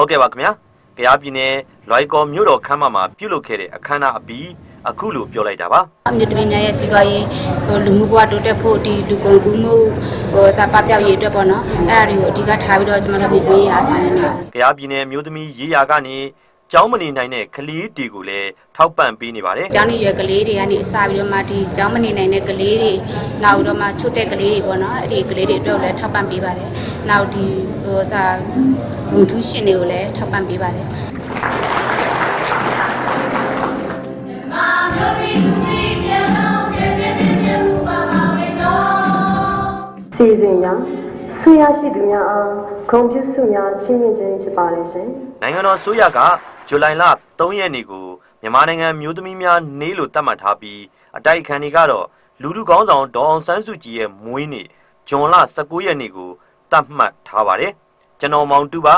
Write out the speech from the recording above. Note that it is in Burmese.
ဟုတ်ကဲ့ပါခင်ဗျာ။ကြရားပြည်နယ်လွိုင်ကော်မြို့တော်ခမ်းမမှာပြုလုပ်ခဲ့တဲ့အခမ်းအနားအပြီးအခုလိုပြောလိုက်တာပါအမျိုးသမီးများရဲ့စီးပွားရေးဟိုလူမှုဘဝတိုးတက်ဖို့ဒီလူကုန်ကူးမှုဟိုစာပပြောက်ရေးအတွက်ပေါ့နော်အဲ့ဒါတွေကိုအဓိကထားပြီးတော့ကျွန်တော်တို့ပြည်ရေးအားဆောင်နေတယ်။ကြရားပြည်နယ်မြို့သမီးရေးရာကနေ ကျောင်းမနေနိုင်တဲ့ကလေးတွေကိုလည်းထောက်ပံ့ပေးနေပါတယ်ကျောင်းနေရွယ်ကလေးတွေကနေအစပြီးတော့မှဒီကျောင်းမနေနိုင်တဲ့ကလေးတွေနောက်တော့မှချွတ်တဲ့ကလေးတွေပေါ့နော်အဲ့ဒီကလေးတွေအတွက်လည်းထောက်ပံ့ပေးပါတယ်နောက်ဒီဟိုစာဂုံထူးရှင်တွေကိုလည်းထောက်ပံ့ပေးပါတယ်စီစဉ်ရာဆွေရရှိသူများအားဂုဏ်ပြုစုများချီးမြှင့်ခြင်းဖြစ်ပါလေရှင်။နိုင်ငံတော်ဆိုရက ဇူလိုင်လ3ရက်နေ့ကိုမြန်မာနိုင်ငံမြို့သမီးများနေ့လို့သတ်မှတ်ထားပြီးအတိုက်အခံတွေကတော့လူထုကောင်းဆောင်ဒေါ်အောင်ဆန်းစုကြည်ရဲ့မွေးနေ့ဇွန်လ19ရက်နေ့ကိုသတ်မှတ်ထားပါတယ်။ကျွန်တော်မောင်တူပါ